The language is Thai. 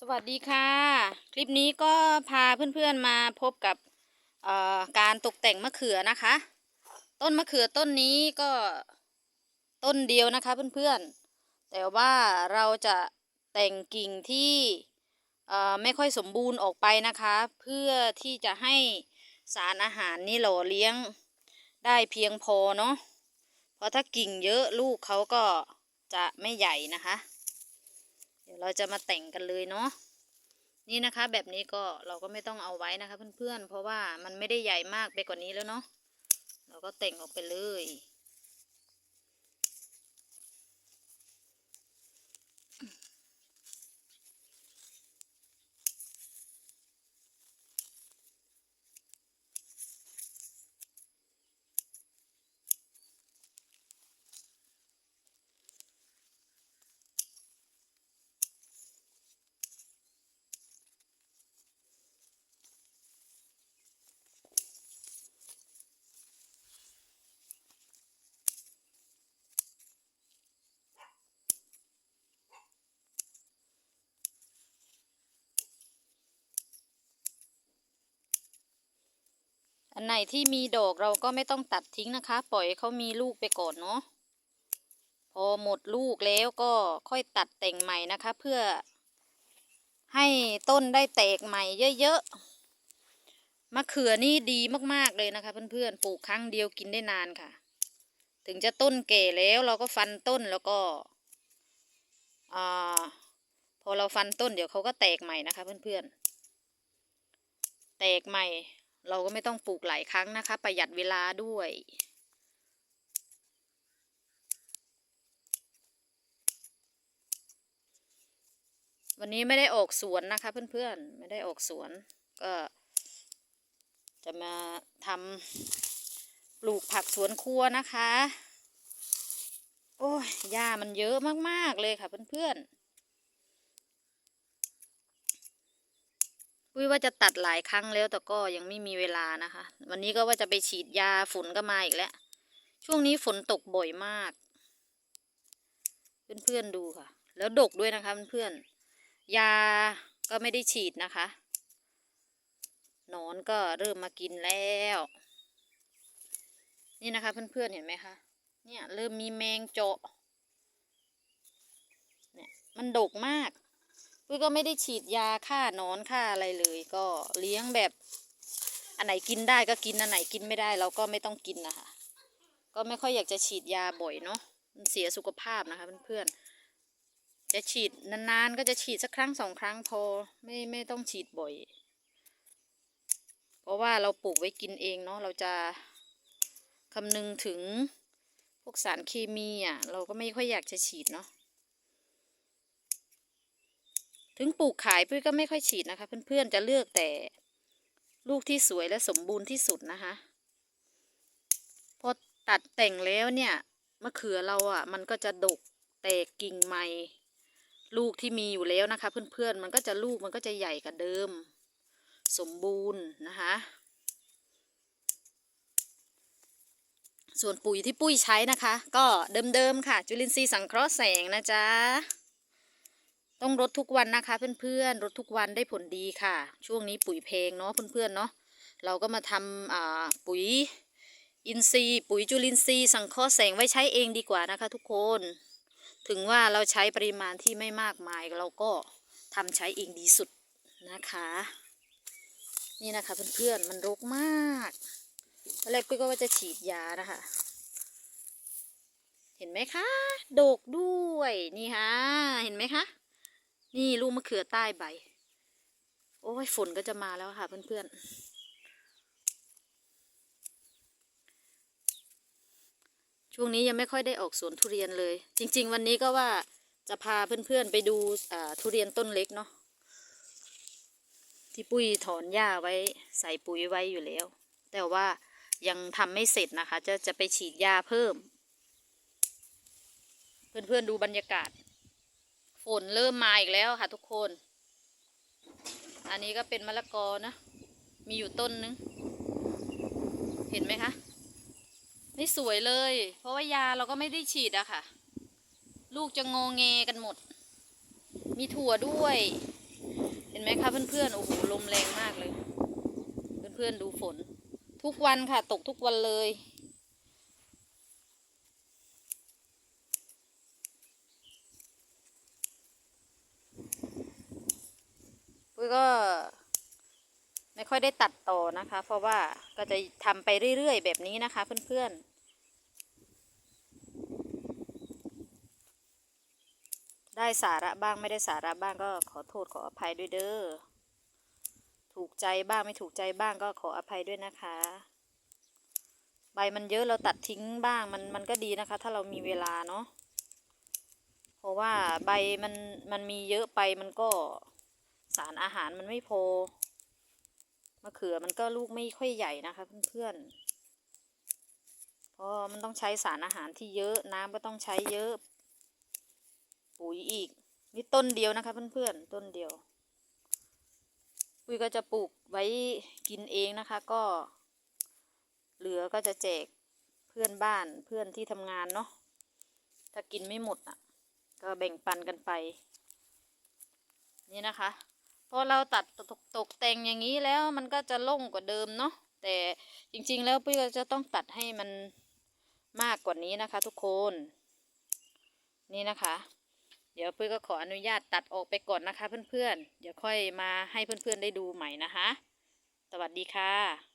สวัสดีค่ะ คลิปนี้ก็พาเพื่อนๆมาพบกับการตกแต่งมะเขือนะคะ ต้นมะเขือต้นนี้ก็ต้นเดียวนะคะเพื่อนๆ แต่ว่าเราจะแต่งกิ่งที่ไม่ค่อยสมบูรณ์ออกไปนะคะ เพื่อที่จะให้สารอาหารนี่หล่อเลี้ยงได้เพียงพอเนาะเพราะถ้ากิ่งเยอะลูกเขาก็จะไม่ใหญ่นะคะ ดี๋ยวเราจะมาแต่งกันเลยเนาะนี่นะคะ แบบนี้ก็เราก็ไม่ต้องเอาไว้นะคะเพื่อนๆเพราะว่ามันไม่ได้ใหญ่มากไปกว่านี้แล้วเนาะเราก็แต่งออกไปเลย อันไหนที่มีดอกเราก็ไม่ต้องตัดทิ้งนะคะ ปล่อยเขามีลูกไปก่อนเนาะพอหมดลูกแล้วก็ค่อยตัดแต่งใหม่นะคะ เพื่อ ให้ต้นได้แตกใหม่เยอะๆมะเขือนี่ดีมากๆเลยนะคะ เพื่อนๆปลูกครั้งเดียวกินได้นานค่ะ ถึงจะต้นแก่แล้วเราก็ฟันต้นแล้วก็อ่าพอเราฟันต้นเดี๋ยวเขาก็แตกใหม่นะคะ เพื่อนๆแตกใหม่ เราก็ไม่ต้องปลูกหลายครั้งนะคะ ประหยัดเวลาด้วย วันนี้ไม่ได้ออกสวนนะคะ เพื่อนๆ ไม่ได้ออกสวน ก็จะมาทำปลูกผักสวนครัวนะคะ โอ้ยหญ้ามันเยอะมากๆเลยค่ะเพื่อนๆ ปุ้ยว่าจะตัดหลายครั้งแล้วแต่ก็ยังไม่มีเวลานะคะ วันนี้ก็ว่าจะไปฉีดยาฝนก็มาอีกแล้ว ช่วงนี้ฝนตกบ่อยมาก เพื่อนๆดูค่ะ แล้วดกด้วยนะคะเพื่อนๆยาก็ไม่ได้ฉีดนะคะนอนก็เริ่มมากินแล้ว นี่นะคะ เพื่อนๆเห็นไหมคะเนี่ยเริ่มมีแมงเจาะเนี่ยมันดกมาก ปุ้ยก็ไม่ได้ฉีดยาฆ่าหนอนฆ่าอะไรเลย ก็เลี้ยงแบบอันไหนกินได้ก็กินอันไหนกินไม่ได้เราก็ไม่ต้องกินนะคะก็ไม่ค่อยอยากจะฉีดยาบ่อยเนาะมันเสียสุขภาพนะคะเพื่อนๆจะฉีดนานๆก็จะฉีดสักครั้งสองครั้งพอไม่ไม่ต้องฉีดบ่อย เพราะว่าเราปลูกไว้กินเองเนาะเราจะคำนึงถึงพวกสารเคมีอะเราก็ไม่ค่อยอยากจะฉีดเนาะ ถึงปลูกขายปุ้ยก็ไม่ค่อยฉีดนะคะ เพื่อนๆจะเลือกแต่ลูกที่สวยและสมบูรณ์ที่สุดนะคะ พอตัดแต่งแล้วเนี่ยมะเขือเราอะ มันก็จะดกแตกกิ่งใหม่ ลูกที่มีอยู่แล้วนะคะ เพื่อนๆมันก็จะลูกมันก็จะใหญ่กว่าเดิม สมบูรณ์นะคะ ส่วนปุ๋ยที่ปุ้ยใช้นะคะ ก็เดิมๆค่ะ จุลินทรีย์สังเคราะห์แสงนะจ๊ะ ต้องรดทุกวันนะคะ เพื่อนๆรดทุกวันได้ผลดีค่ะ ช่วงนี้ปุ๋ยแพงเนาะเพื่อนๆเนาะเราก็มาทำอ่าปุ๋ยอินทรีย์ปุ๋ยจุลินทรีย์สังเคราะห์แสงไว้ใช้เองดีกว่านะคะ ทุกคน ถึงว่าเราใช้ปริมาณที่ไม่มากมายเราก็ทำใช้เองดีสุดนะคะ นี่นะคะเพื่อนๆมันรกมากตอนแรกกุ้ยก็ว่าจะฉีดยานะคะ เห็นไหมคะ โดกด้วยนี่ค่ะ เห็นไหมคะ นี่ลูกมะเขือใต้ใบ โอ้ยฝนก็จะมาแล้วค่ะเพื่อนๆ ช่วงนี้ยังไม่ค่อยได้ออกสวนทุเรียนเลย จริง ๆ วันนี้ก็ว่าจะพาเพื่อนๆไปดูทุเรียนต้นเล็กเนาะที่ปุ้ยถอนหญ้าไว้ใส่ปุ๋ยไว้อยู่แล้ว แต่ว่ายังทำไม่เสร็จนะคะ จะจะไปฉีดยาเพิ่ม เพื่อนๆดูบรรยากาศ ฝนเริ่มมาอีกแล้วค่ะทุกคน อันนี้ก็เป็นมะละกอนะ มีอยู่ต้นนึง เห็นไหมคะไม่สวยเลย เพราะว่ายาเราก็ไม่ได้ฉีดอะค่ะ ลูกจะงอแงกันหมด มีถั่วด้วย เห็นไหมคะเพื่อนๆ โอ้โหลมแรงมากเลย เพื่อนๆดูฝน ทุกวันค่ะ ตกทุกวันเลย ก็ไม่ค่อยได้ตัดต่อนะคะ เพราะว่าก็จะทำไปเรื่อยๆ แบบนี้นะคะเพื่อนๆ ได้สาระบ้างไม่ได้สาระบ้างก็ขอโทษขออภัยด้วยเด้อ ถูกใจบ้างไม่ถูกใจบ้างก็ขออภัยด้วยนะคะ ใบมันเยอะเราตัดทิ้งบ้างมันมันก็ดีนะคะ ถ้าเรามีเวลาเนาะ เพราะว่าใบมันมันมีเยอะไปมันก็ สารอาหารมันไม่พอมะเขือมันก็ลูกไม่ค่อยใหญ่นะคะ เพื่อนๆเพราะมันต้องใช้สารอาหารที่เยอะน้ำก็ต้องใช้เยอะ ปุ๋ยอีก นี่ต้นเดียวนะคะ เพื่อนๆต้นเดียวปุ้ยก็จะปลูกไว้กินเองนะคะ ก็ เหลือก็จะแจกเพื่อนบ้านเพื่อนที่ทำงานเนาะถ้ากินไม่หมดอะ ก็แบ่งปันกันไป นี่นะคะ พอเราตัดตกตกแต่งอย่างนี้แล้วมันก็จะโล่งกว่าเดิมเนาะแต่จริงๆแล้วปุ้ยก็จะต้องตัดให้มันมากกว่านี้นะคะ ทุกคนนี่นะคะ เดี๋ยวปุ้ยก็ขออนุญาตตัดออกไปก่อนนะคะเพื่อนๆเดี๋ยวค่อยมาให้เพื่อนๆได้ดูใหม่นะคะ สวัสดีค่ะ